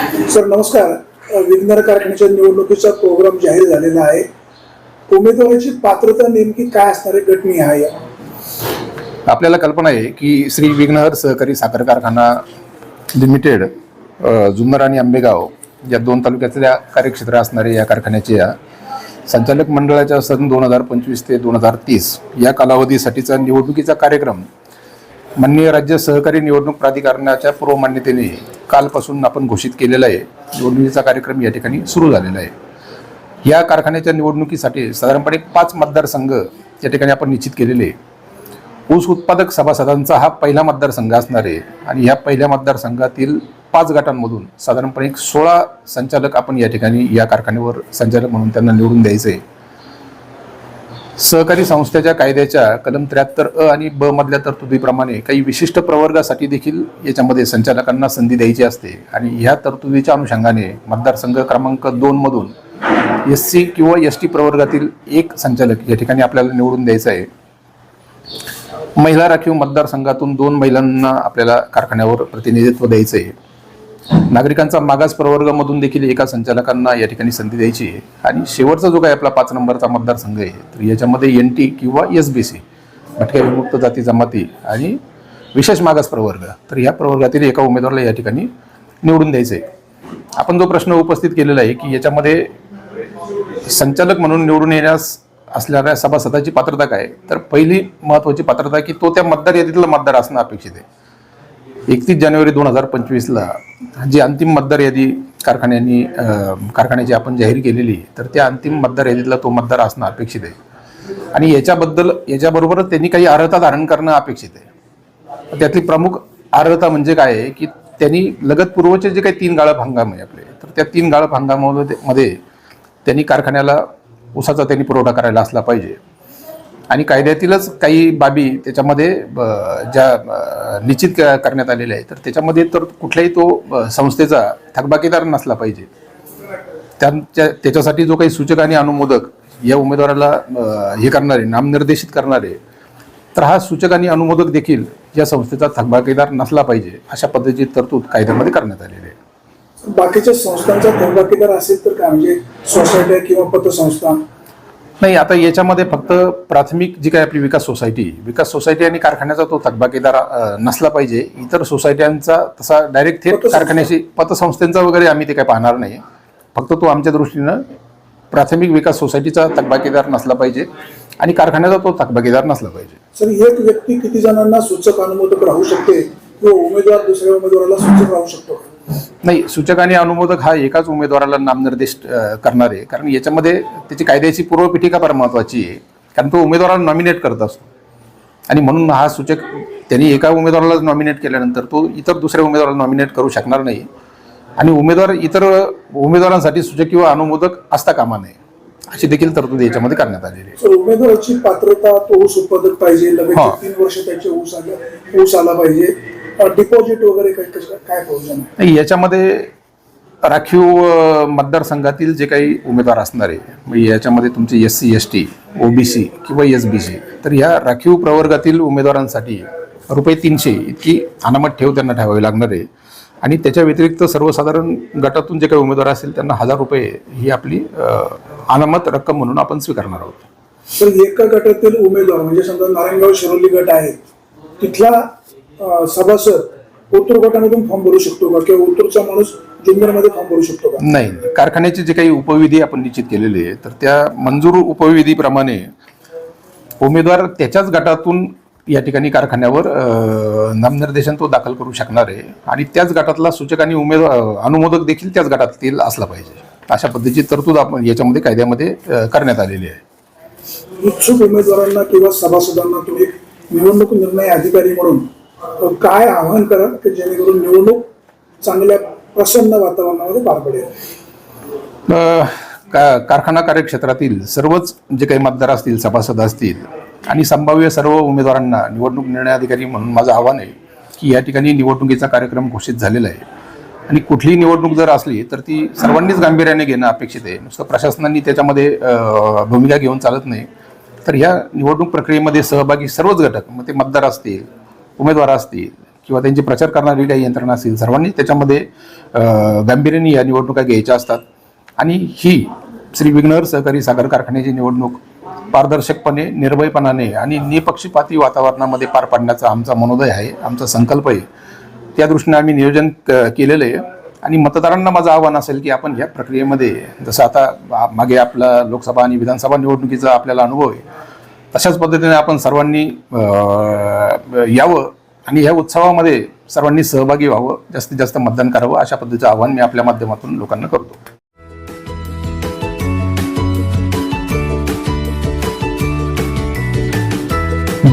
Sir नमस्कार. अ, विघ्नर कारखान्याच्या निवडणुकीचा प्रोग्राम जाहीर झालेला आहे. उमेदवाराची पात्रता नेमकी काय असणार आहे? गटनिहाय आपल्याला कल्पना आहे की श्री विघ्नहर सहकारी साखर कारखाना लिमिटेड जुन्नर आणि आंबेगाव या दोन तालुक्यातल्या कार्यक्षेत्र असणारे या कारखान्याच्या संचालक मंडळाच्या सन दोन हजार पंचवीस ते दोन हजार तीस या कालावधीसाठीचा निवडणुकीचा कार्यक्रम माननीय राज्य सहकारी निवडणूक प्राधिकरणाच्या पूर्वमान्यतेने कालपासून आपण घोषित केलेला आहे. निवडणुकीचा कार्यक्रम या ठिकाणी सुरू झालेला आहे. या कारखान्याच्या निवडणुकीसाठी साधारणपणे पाच मतदारसंघ या ठिकाणी आपण निश्चित केलेले आहे. ऊस उत्पादक सभासदांचा हा पहिला मतदारसंघ असणार आहे आणि ह्या पहिल्या मतदारसंघातील पाच गटांमधून साधारणपणे एक सोळा संचालक आपण या ठिकाणी या कारखान्यावर संचालक म्हणून त्यांना निवडून द्यायचं आहे. सहकारी संस्थेच्या कायद्याच्या कलम त्र्याहत्तर अ आणि ब मधल्या तरतुदीप्रमाणे काही विशिष्ट प्रवर्गासाठी देखील याच्यामध्ये संचालकांना संधी द्यायची असते. आणि ह्या तरतुदीच्या अनुषंगाने मतदारसंघ क्रमांक दोन मधून एस सी किंवा एस टी प्रवर्गातील एक संचालक या ठिकाणी आपल्याला निवडून द्यायचा आहे. महिला राखीव मतदारसंघातून दोन महिलांना आपल्याला कारखान्यावर प्रतिनिधित्व द्यायचं आहे. नागरिकांचा मागास प्रवर्गामधून देखील एका संचालकांना या ठिकाणी संधी द्यायची आहे. आणि शेवटचा जो काही आपला पाच नंबरचा मतदारसंघ आहे तर याच्यामध्ये एन टी किंवा एस बी सी भटक्या विमुक्त जाती जमाती आणि विशेष मागास प्रवर्ग तर या प्रवर्गातील एका उमेदवाराला या ठिकाणी निवडून द्यायचं आहे. आपण जो प्रश्न उपस्थित केलेला आहे की याच्यामध्ये संचालक म्हणून निवडून येण्यास असणाऱ्या सभासदाची पात्रता काय? तर पहिली महत्वाची पात्रता की तो त्या मतदार यादीतला मतदार असणं अपेक्षित आहे. एकतीस जानेवारी दोन हजार पंचवीसला जी अंतिम मतदार यादी कारखान्यांनी कारखान्याची आपण जाहीर केलेली तर त्या अंतिम मतदार यादीतला तो मतदार असणं अपेक्षित आहे. आणि याच्याबद्दल याच्याबरोबरच त्यांनी काही अर्हता धारण करणं अपेक्षित आहे. त्यातली प्रमुख अर्हता म्हणजे काय आहे की त्यांनी लगतपूर्वचे जे काही तीन गाळप हंगाम आहे आपले तर त्या तीन गाळप हंगामामध्ये मध्ये त्यांनी कारखान्याला उसाचा त्यांनी पुरवठा करायला असला पाहिजे. आणि कायद्यातीलच काही बाबी त्याच्यामध्ये ज्या निश्चित करण्यात आलेल्या आहेत. तर त्याच्यामध्ये तर कुठल्याही तो संस्थेचा थकबाकीदार नसला पाहिजे. त्यांच्या त्याच्यासाठी जो काही सूचक आणि अनुमोदक या उमेदवाराला हे करणारे नामनिर्देशित करणारे तर हा सूचक आणि अनुमोदक देखील या संस्थेचा थकबाकीदार नसला पाहिजे अशा पद्धतीची तरतूद कायद्यामध्ये करण्यात आलेली आहे. बाकीच्या संस्थांचा थकबाकीदार असेल तर काय? म्हणजे सोसायट्या किंवा पतसंस्था? नाही आता याच्यामध्ये फक्त प्राथमिक जी काही आपली विकास सोसायटी विकास सोसायटी आणि कारखान्याचा तो थकबाकीदार नसला पाहिजे इतर सोसायट्यांचा तसा डायरेक्ट थेट. कारखान्याशी पतसंस्थेचा वगैरे आम्ही ते काही पाहणार नाही फक्त तो आमच्या दृष्टीनं प्राथमिक विकास सोसायटीचा थकबाकीदार नसला पाहिजे आणि कारखान्याचा तो थकबाकीदार नसला पाहिजे सर एक व्यक्ती किती जणांना सूचक अनुमोदक राहू शकते किंवा उमेदवार दुसऱ्या उमेदवाराला सूचक राहू शकतो? नाही सूचक आणि अनुमोदक हा एकाच उमेदवाराला नामनिर्देश करणार. आहे कारण याच्यामध्ये त्याची कायद्याची पूर्वपीठिका फार महत्वाची आहे. कारण तो उमेदवाराला नॉमिनेट करत असतो. आणि म्हणून हा सूचक त्यांनी एका उमेदवाराला नॉमिनेट केल्यानंतर तो इतर दुसऱ्या उमेदवाराला नॉमिनेट करू शकणार नाही. आणि उमेदवार इतर उमेदवारांसाठी सूचक किंवा अनुमोदक असता कामा नये. अशी देखील तरतूद याच्यामध्ये करण्यात आलेली आहे. उमेदवाराची पात्रता तो ऊस उत्पादक पाहिजे लगेच हा. तीन वर्ष त्याचे ऊस आला ऊस आला पाहिजे. डिपॉझिट वगैरे काय कसं- काय नाही, याच्यामध्ये राखीव अ, मतदारसंघातील जे काही उमेदवार असणार आहे म्हणजे याच्यामध्ये तुमचे S C S T OBC किंवा एस बी सी तर ह्या राखीव प्रवर्गातील उमेदवारांसाठी रुपये तीनशे इतकी अनामत ठेव त्यांना ठेवावी लागणार आहे. आणि त्याच्या व्यतिरिक्त सर्वसाधारण गटातून जे काही उमेदवार असतील त्यांना हजार रुपये ही आपली अनामत रक्कम म्हणून आपण स्वीकारणार आहोत. तर एका गटातील उमेदवार म्हणजे समजा नारायणगाव शिरोली गट आहे तिथला सभासद उत्तर गटामधून फॉर्म भरू शकतो का? किंवा उत्तरचा माणूस जुन्नरमध्ये फॉर्म भरू शकतो का? नाही कारखान्याचे जे काही उपविधी आपण निश्चित केलेले आहे तर त्या मंजूर उपविधीप्रमाणे उमेदवार त्याच्याच गटातून या ठिकाणी कारखान्यावर नामनिर्देशन तो दाखल करू शकणार आहे. आणि त्याच गटातला सूचक आणि उमेदवार अ, अनुमोदक देखील त्याच गटातील असला पाहिजे. अशा पद्धतीची तरतूद आपण याच्यामध्ये कायद्यामध्ये करण्यात आलेली आहे. इच्छुक उमेदवारांना किंवा सभासदांना तुम्ही निवडणूक निर्णय अधिकारी म्हणून काय आवाहन करा की जेणेकरून निवडणूक चांगल्या प्रसन्न वातावरणामध्ये पार पडेल? का कारखाना कार्यक्षेत्रातील सर्वच जे काही मतदार असतील सभासद असतील आणि संभाव्य सर्व उमेदवारांना निवडणूक निर्णय अधिकारी म्हणून माझं आव्हान आहे की या ठिकाणी निवडणुकीचा कार्यक्रम घोषित झालेला आहे. आणि कुठलीही निवडणूक जर असली तर ती सर्वांनीच गांभीर्याने घेणं अपेक्षित आहे. नुसतं प्रशासनाने त्याच्यामध्ये भूमिका घेऊन चालत नाही. तर ह्या निवडणूक प्रक्रियेमध्ये सहभागी सर्वच घटक मग ते मतदार असतील उमेदवार असतील किंवा त्यांचे प्रचार करणारी काही यंत्रणा असतील सर्वांनी त्याच्यामध्ये गांभीर्याने या निवडणुका घ्यायच्या असतात. आणि ही श्री विघ्नर सहकारी साखर कारखान्याची निवडणूक पारदर्शकपणे निर्भयपणाने आणि निपक्षपाती वातावरणामध्ये पार पाडण्याचा आमचा मनोदय आहे आमचा संकल्प आहे. त्या दृष्टीने आम्ही नियोजन केलेलं आहे. आणि मतदारांना माझं आव्हान असेल की आपण या प्रक्रियेमध्ये जसं आता मागे आपला लोकसभा आणि विधानसभा निवडणुकीचा आपल्याला अनुभव आहे तशाच पद्धतीने आपण सर्वांनी यावं आणि या उत्सवामध्ये सर्वांनी सहभागी व्हावं जास्तीत जास्त मतदान करावं अशा पद्धतीचं आव्हान मी आपल्या माध्यमातून लोकांना करतो.